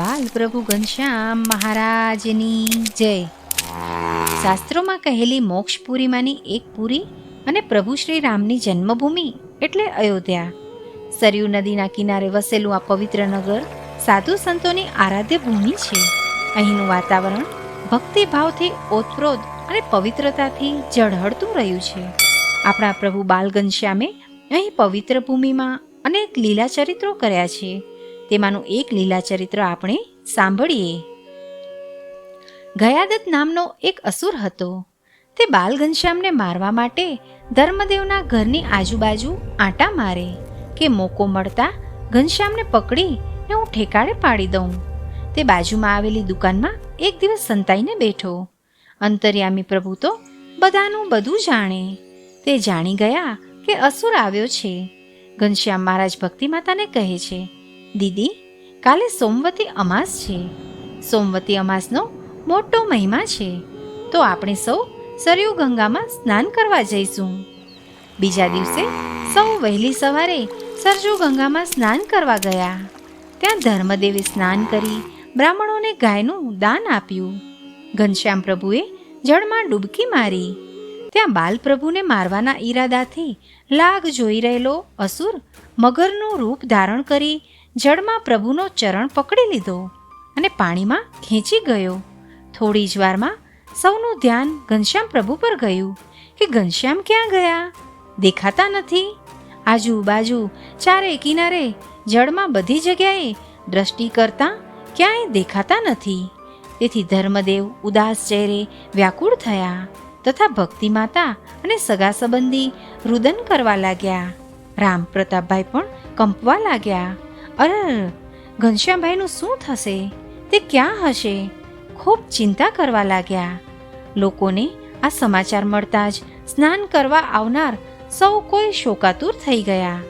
બાલ પ્રભુ ઘનશ્યામ મહારાજની જય. શાસ્ત્રોમાં કહેલી મોક્ષપુરીમાંની એક પુરી અને પ્રભુ શ્રી રામની જન્મભૂમિ એટલે અયોધ્યા. સરયુ નદીના કિનારે વસેલું આ પવિત્ર નગર સાધુ સંતોની આરાધ્ય ભૂમિ છે. અહીંનું વાતાવરણ ભક્તિભાવથી ઓતપ્રોત અને પવિત્રતાથી ઝળહળતું રહ્યું છે. આપણા પ્રભુ બાલ ઘનશ્યામે અહીં પવિત્ર ભૂમિમાં અનેક લીલા ચરિત્રો કર્યા છે. તેમાંનું એક લીલા ચરિત્ર આપણે સાંભળીએ. ગયાદત નામનો એક અસુર હતો. તે બાલ ઘનશ્યામને મારવા માટે ધર્મદેવના ઘરની આજુબાજુ આંટા મારે કે મોકો મળતા ઘનશ્યામને પકડીને હું ઠેકાળે પાડી દઉં. તે બાજુમાં આવેલી દુકાનમાં એક દિવસ સંતાઈને બેઠો. અંતર્યામી પ્રભુ તો બધાનું બધું જાણે. તે જાણી ગયા કે અસુર આવ્યો છે. ઘનશ્યામ મહારાજ ભક્તિ માતાને કહે છે દીદી, કાલે સોમવતી અમાસ છે. સોમવતી અમાસનો મોટો મહિમા છે. તો આપણે સૌ સરયુ ગંગામાં સ્નાન કરવા જઈશું. બીજા દિવસે સૌ વહેલી સવારે સરજુ ગંગામાં સ્નાન કરવા ગયા. ત્યાં ધર્મદેવે સ્નાન કરી બ્રાહ્મણોને ગાયનું દાન આપ્યું. ઘનશ્યામ પ્રભુએ જળમાં ડૂબકી મારી. ત્યાં બાલપ્રભુને મારવાના ઈરાદાથી લાગ જોઈ રહેલો અસુર મગરનું રૂપ ધારણ કરી જળમાં પ્રભુનો ચરણ પકડી લીધો અને પાણીમાં ખેંચી ગયો. થોડી જ વારમાં સૌનું ધ્યાન ઘનશ્યામ પ્રભુ પર ગયું કે ઘનશ્યામ ક્યાં ગયા? દેખાતા નથી. આજુબાજુ ચારે કિનારે જળમાં બધી જગ્યાએ દ્રષ્ટિ કરતા ક્યાંય દેખાતા નથી. તેથી ધર્મદેવ ઉદાસ ચહેરે વ્યાકુળ થયા તથા ભક્તિ માતા અને સગા સંબંધી રુદન કરવા લાગ્યા. રામ પ્રતાપભાઈ પણ કંપવા લાગ્યા. અરે ઘનશ્યામભાઈનું શું થશે? તે ક્યાં હશે? ખૂબ ચિંતા કરવા લાગ્યા. લોકોને આ સમાચાર મળતા જ સ્નાન કરવા આવનાર સૌ કોઈ શોકાતુર થઈ ગયા.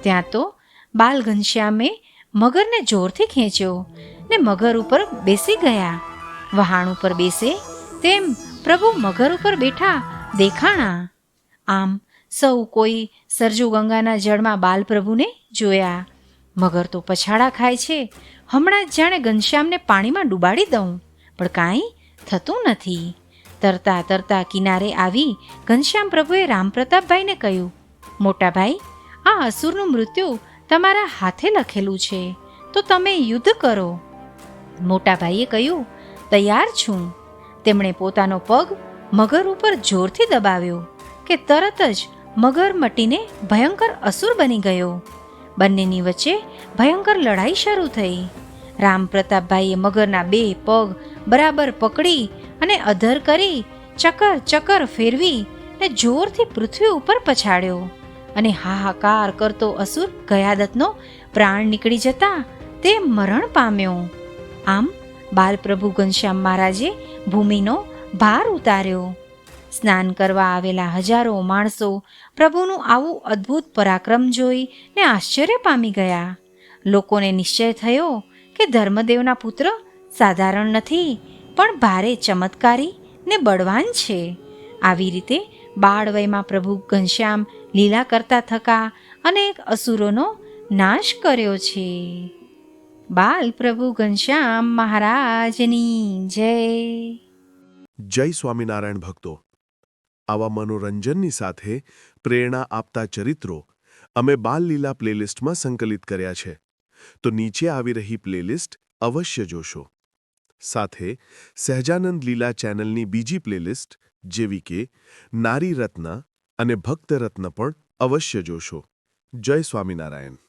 ત્યાં તો બાલ ઘનશ્યામે મગરને જોરથી ખેંચ્યો ને મગર ઉપર બેસી ગયા. વહાણ ઉપર બેસે તેમ પ્રભુ મગર ઉપર બેઠા દેખાણા. આમ સૌ કોઈ સરજુ ગંગાના જળમાં બાલપ્રભુને જોયા. મગર તો પછાડા ખાય છે. હમણાં જ જાણે ઘનશ્યામને પાણીમાં ડૂબાડી દઉં. પણ કાંઈ થતું નથી. તરતા તરતા કિનારે આવી ઘનશ્યામ પ્રભુએ રામપ્રતાપભાઈને કહ્યું, મોટાભાઈ, આ અસુરનું મૃત્યુ તમારા હાથે લખેલું છે. તો તમે યુદ્ધ કરો. મોટાભાઈએ કહ્યું, તૈયાર છું. તેમણે પોતાનો પગ મગર ઉપર જોરથી દબાવ્યો કે તરત જ મગર મટીને ભયંકર અસુર બની ગયો. બંનેની વચ્ચે ભયંકર લડાઈ શરૂ થઈ. રામ પ્રતાપભાઈએ મગરના બે પગ બરાબર પકડી અને અધર કરી ચકર ચકર ફેરવી ને જોરથી પૃથ્વી ઉપર પછાડ્યો અને હાહાકાર કરતો અસુર ગયાદતનો પ્રાણ નીકળી જતા તે મરણ પામ્યો. આમ બાલપ્રભુ ઘનશ્યામ મહારાજે ભૂમિનો ભાર ઉતાર્યો. સ્નાન કરવા આવેલા હજારો માણસો પ્રભુનું આવું અદ્ભુત પરાક્રમ જોઈ ને આશ્ચર્ય પામી ગયા. લોકોને નિશ્ચય થયો કે ધર્મદેવના પુત્ર સાધારણ નથી, પણ ભારે ચમત્કારી ને બળવાન છે. આવી રીતે બાળવયમાં પ્રભુ ઘનશ્યામ લીલા કરતા થકા અનેક અસુરોનો નાશ કર્યો છે. બાલ પ્રભુ ઘનશ્યામ મહારાજની જય. જય સ્વામિનારાયણ ભક્તો. આવા મનોરંજનની સાથે પ્રેરણા આપતા ચરિત્રો અમે બાલલીલા પ્લેલિસ્ટમાં સંકલિત કર્યા છે. તો નીચે આવી રહી પ્લેલિસ્ટ અવશ્ય જોશો. સાથે સહજાનંદ લીલા ચેનલની બીજી પ્લેલિસ્ટ, જેવી કે નારી રત્ન અને ભક્ત રત્ન પણ અવશ્ય જોશો. જય સ્વામિનારાયણ.